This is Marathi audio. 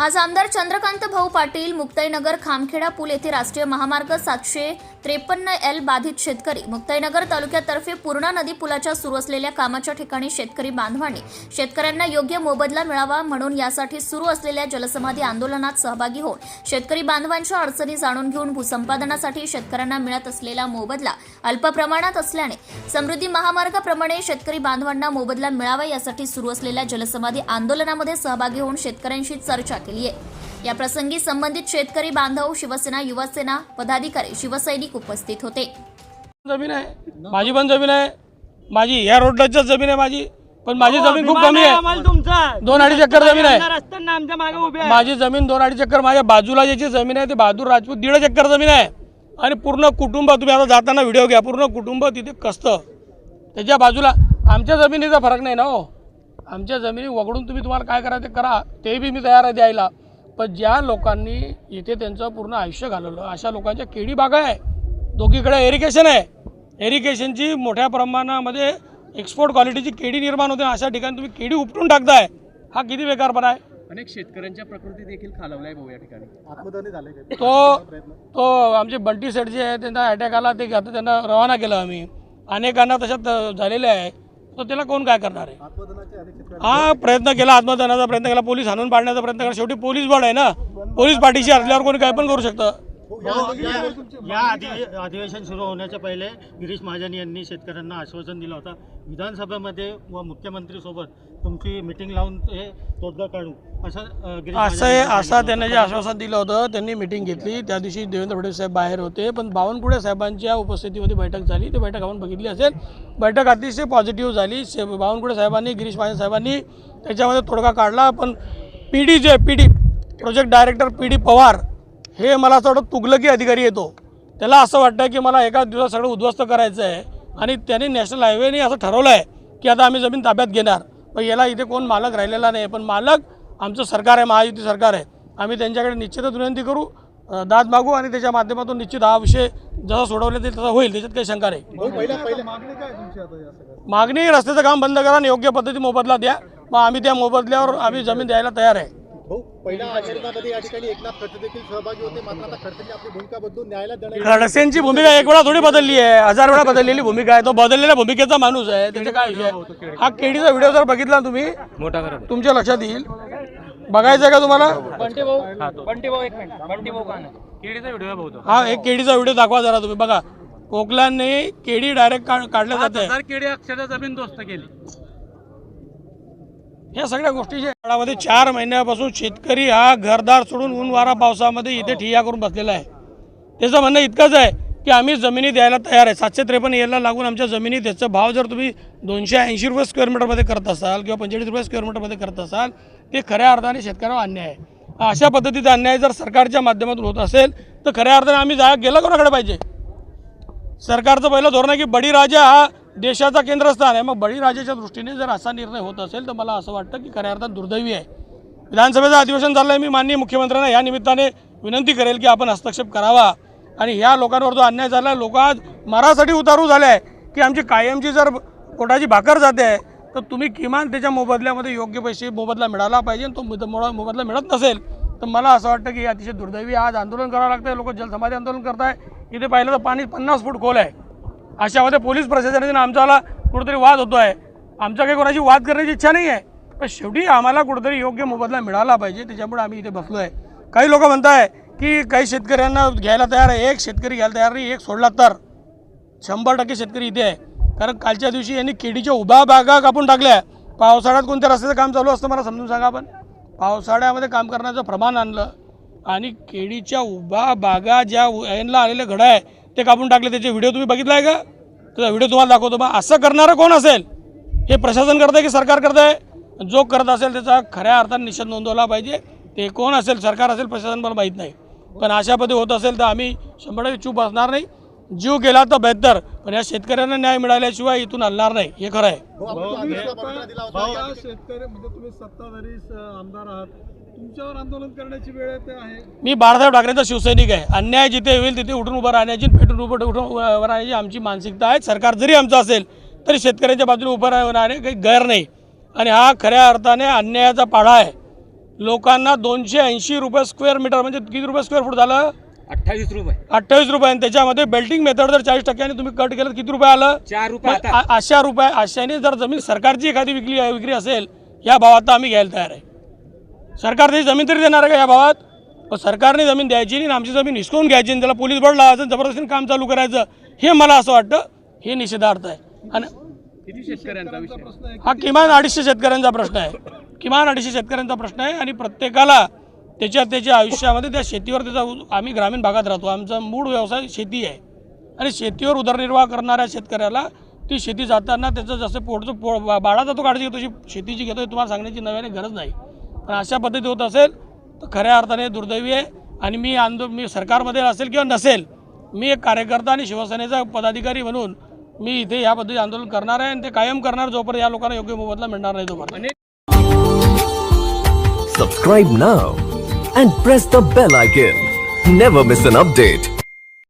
आज आमदार चंद्रकांत भाऊ पाटील मुक्ताईनगर खामखेडा पूल येथे राष्ट्रीय महामार्ग सातशे त्रेपन्न एल बाधित शेतकरी. मुक्ताईनगर तालुक्यातर्फे पूर्णा नदी पुलाच्या सुरू असलेल्या कामाच्या ठिकाणी शेतकरी बांधवांनी शेतकऱ्यांना योग्य मोबदला मिळावा म्हणून यासाठी सुरू असलेल्या जलसमाधी आंदोलनात सहभागी होऊन शेतकरी बांधवांच्या अडचणी जाणून घेऊन भूसंपादनासाठी शेतकऱ्यांना मिळत असलेला मोबदला अल्प प्रमाणात असल्याने समृद्धी महामार्गाप्रमाणे शेतकरी बांधवांना मोबदला मिळावा यासाठी सुरू असलेल्या जलसमाधी आंदोलनामध्ये सहभागी होऊन शेतकऱ्यांशी चर्चा केली आहे. या प्रसंगी संबंधित शेतकरी बांधव शिवसेना युवासेना पदाधिकारी शिवसैनिक उपस्थित होते. जमीन आहे. माझी पण जमीन आहे. माझी या रोडलाच जमीन आहे माझी. पण माझी जमीन खूप कमी आहे दोन अडीच एकर जमीन आहे. असताना आमच्या मागे उभे आहे. माझी जमीन दोन अडीच एकर माझ्या बाजूला ज्याची जमीन आहे ते बहादूर राजपूत दीडच एकर जमीन आहे. आणि पूर्ण कुटुंब तुम्ही आता जाताना व्हिडिओ घ्या पूर्ण कुटुंब तिथे कसतं त्याच्या बाजूला आमच्या जमिनीचा फरक नाही ना हो. आमच्या जमिनी वगळून तुम्ही तुम्हाला काय करा ते करा ते बी मी तयार आहे द्यायला. पण ज्या लोकांनी इथे त्यांचं पूर्ण आयुष्य घालवलं अशा लोकांच्या केळी बागा आहे. दोघीकडे एरिगेशन आहे. एरिगेशनची मोठ्या प्रमाणामध्ये एक्सपोर्ट क्वालिटीची केळी निर्माण होते. अशा ठिकाणी तुम्ही केळी उपटून टाकताय. हा किती बेकारपणा आहे. अनेक शेतकऱ्यांच्या प्रकृती देखील खालावलाय भाऊ या ठिकाणी. तो तो आमचे बंटी सेट जे आहे त्यांना अटॅक आला ते आता त्यांना रवाना केलं आम्ही. अनेकांना तशात झालेले आहे. तर त्याला कोण काय करणार आहे? हा प्रयत्न केला आत्मदानाचा प्रयत्न केला पोलीस हाणून पाडण्याचा प्रयत्न केला. शेवटी पोलीस बळ आहे ना? पोलीस पाठीशी असल्यावर कोणी काय पण करू शकतं. या अधि- अधिवेशन सुरू होण्याच्या पहिले गिरीश महाजन यांनी शेतकऱ्यांना आश्वासन दिलं होतं. विधानसभेमध्ये व मुख्यमंत्री सोबत तुमची मिटिंग लावून हे तोडगा काढू. असं अं, गिरीश असं महाजन आहे यांनी असं त्यांना जे आश्वासन दिलं होतं त्यांनी मिटिंग घेतली. त्या दिवशी देवेंद्र फडणवीस साहेब बाहेर होते. पण बावनकुळे साहेबांच्या उपस्थितीमध्ये बैठक झाली. ती बैठक आपण बघितली असेल. बैठक अतिशय पॉझिटिव्ह झाली. शे बावनकुळे साहेबांनी गिरीश महाजन साहेबांनी त्याच्यामध्ये तोडगा काढला. पण P D J P D project director P D Pawar हे मला असं वाटतं तुगलकी अधिकारी येतो त्याला असं वाटतं की मला एका दिवसात सगळं उद्ध्वस्त करायचं आहे आणि त्यांनी नॅशनल हायवेने असं ठरवलं आहे की आता आम्ही जमीन ताब्यात घेणार. पण याला इथे कोण मालक राहिलेला नाही. पण मालक आमचं सरकार आहे महायुती सरकार आहे. आम्ही त्यांच्याकडे निश्चितच विनंती करू. दाद मागू आणि त्याच्या माध्यमातून निश्चित हा विषय जसा सोडवला ते तसा होईल. त्याच्यात काही शंका नाही. मागणी रस्त्याचं काम बंद करा आणि योग्य पद्धती मोबदला द्या. मग आम्ही त्या मोबदल्यावर आम्ही जमीन द्यायला तयार आहे. भाऊ पहिल्या आंदोलनामध्ये या ठिकाणी एकनाथ खडसे देखील सहभागी होते. मात्र आता खडसेंनी आपली भूमिका बदलून न्यायालयात देण्यात खडसेंची भूमिका एक वेळा थोडी बदलली आहे. हजार वेळा बदललेली भूमिका आहे. तो बदललेल्या भूमिकेचा माणूस आहे. त्याचे काय विषय आहे? हा केडीचा व्हिडिओ जर बघितला तुम्ही तुमच्या लक्षात येईल. बघायचं आहे का तुम्हाला? हा एक केडीचा व्हिडिओ दाखवा जरा तुम्ही. बघा कोकलांनी केडी डायरेक्ट काढल्या जाते केळी अक्षरशः जमीन दोस्त केली. या सगळ्या गोष्टीच्या काळामध्ये चार महिन्यापासून शेतकरी हा घरदार सोडून ऊन वारा पावसामध्ये इथे ठिय्या करून बसलेला आहे. त्याचं म्हणणं इतकंच आहे की आम्ही जमिनी द्यायला तयार आहे. सातशे त्रेपन्न यायला लागून आमच्या जमिनी त्याचा भाव जर तुम्ही दोनशे ऐंशी रुपये स्क्वेअर मीटरमध्ये करत असाल किंवा पंचेचाळीस रुपये स्क्वेअर मीटरमध्ये करत असाल ते खऱ्या अर्थाने शेतकऱ्यावर अन्याय आहे. अशा पद्धतीचा अन्याय जर सरकारच्या माध्यमातून होत असेल तर खऱ्या अर्थाने आम्ही जा गेलं कोणाकडे पाहिजे? सरकारचं पहिलं धोरण आहे की बळीराजा हा देशाचा केंद्रस्थान आहे. मग बळीराजाच्या दृष्टीने जर असा निर्णय होत असेल तर मला असं वाटतं की खऱ्या अर्थात दुर्दैवी आहे. विधानसभेचं अधिवेशन झालं आहे मी माननीय मुख्यमंत्र्यांना या निमित्ताने विनंती करेल की आपण हस्तक्षेप करावा. आणि ह्या लोकांवर जो अन्याय झाला लोक आज मरासाठी उतारू झाले आहे की आमची कायमची जर पोटाची भाकर जाते आहे तर तुम्ही किमान त्याच्या मोबदल्यामध्ये योग्य पैसे मोबदला मिळाला पाहिजे तो मोबदला मिळत नसेल तर मला असं वाटतं की अतिशय दुर्दैवी आज आंदोलन करावं लागतं आहे लोक जलसमाधी आंदोलन करताय इथे पाहिलं तर पाणी पन्नास फूट खोल आहे. अशामध्ये पोलीस प्रशासनाने आमच्याला कुठेतरी वाद होतो आहे आमच्या काही कोणाची वाद करण्याची इच्छा नाही आहे पण शेवटी आम्हाला कुठेतरी योग्य मोबदला मिळाला पाहिजे त्याच्यामुळे आम्ही इथे बसलो आहे काही लोक म्हणताय की काही शेतकऱ्यांना घ्यायला तयार आहे. एक शेतकरी घ्यायला तयार नाही एक सोडला तर. शंभर टक्के शेतकरी इथे आहे. कारण कालच्या दिवशी यांनी केडीच्या उभ्या बागा कापून टाकल्या. पावसाळ्यात कोणत्या रस्त्याचं काम चालू असतं मला समजून सांगा आपण? पावसाळ्यामध्ये काम करण्याचं प्रमाण आणलं आणि केळीच्या उभ्या बागा ज्या यांना आलेल्या घडं आहे ते कापून टाकले त्याचे व्हिडिओ तुम्ही बघितला आहे का? त्याचा व्हिडिओ तुम्हाला दाखवतो मग असं करणारं कोण असेल? हे प्रशासन करतं आहे की सरकार करतं आहे जो करत असेल त्याचा खऱ्या अर्थाने निषेध नोंदवला पाहिजे. ते कोण असेल? सरकार असेल? प्रशासन मला माहीत नाही. पण अशा पद्धती होत असेल तर आम्ही शंभर टक्के चूप असणार नाही. जीव गेला तर बेहतर पण या शेतकऱ्यांना न्याय मिळाल्याशिवाय इथून हलणार नाही. हे खरं आहे. तुमच्यावर आंदोलन करण्याची वेळ आहे. मी बाळासाहेब ठाकरेंचा शिवसैनिक आहे. अन्याय जिथे होईल तिथे उठून उभं राहण्याची पेटून उभं उठून उभं राहण्याची आमची मानसिकता आहे. सरकार जरी आमचं असेल तरी शेतकऱ्यांच्या बाजूने उभं राहणे काही गैर नाही. आणि हा खऱ्या अर्थाने अन्यायाचा पाढा आहे. लोकांना दोनशे ऐंशी रुपये स्क्वेअर मीटर म्हणजे किती रुपये स्क्वेअर फूट झालं? अठ्ठावीस रुपये. अठ्ठावीस रुपये. आणि त्याच्यामध्ये बेल्टिंग मेथड जर चाळीस टक्क्याने तुम्ही कट केलं तर किती रुपये आलं? चार रुपये अशा रुपये अशाने जर जमीन सरकारची एखादी विकली विक्री असेल या भावात आम्ही घ्यायला तयार आहे. सरकार त्याची जमीन तरी देणार आहे का या भावात? पण सरकारने जमीन द्यायची नाही आणि आमची जमीन हिसकवून घ्यायची आणि त्याला पोलीस बळ लावायचं जबरदस्तीने काम चालू करायचं हे मला असं वाटतं हे निषेधार्थ आहे. आणि हा किमान अडीचशे शेतकऱ्यांचा प्रश्न आहे. किमान अडीचशे शेतकऱ्यांचा प्रश्न आहे आणि प्रत्येकाला त्याच्या त्याच्या आयुष्यामध्ये त्या शेतीवर त्याचा आम्ही ग्रामीण भागात राहतो. आमचा मूळ व्यवसाय शेती आहे. आणि शेतीवर उदरनिर्वाह करणाऱ्या शेतकऱ्याला ती शेती जाताना त्याचं जसं पोटचं पो बा- बाळाचा तो काळजी घेतो तशी शेतीची घेतो हे तुम्हाला सांगण्याची नव्याने गरज नाही. पण अशा पद्धती होत असेल तर खऱ्या अर्थाने दुर्दैवी आहे आणि मी आंदो मी सरकारमध्ये असेल किंवा नसेल मी एक कार्यकर्ता आणि शिवसेनेचा पदाधिकारी म्हणून मी इथे या पद्धती आंदोलन करणार आहे आणि ते कायम करणार जोपर्यंत या लोकांना योग्य मोबदला मिळणार नाही तोपर्यंत Subscribe now and press the bell icon. Never miss an update.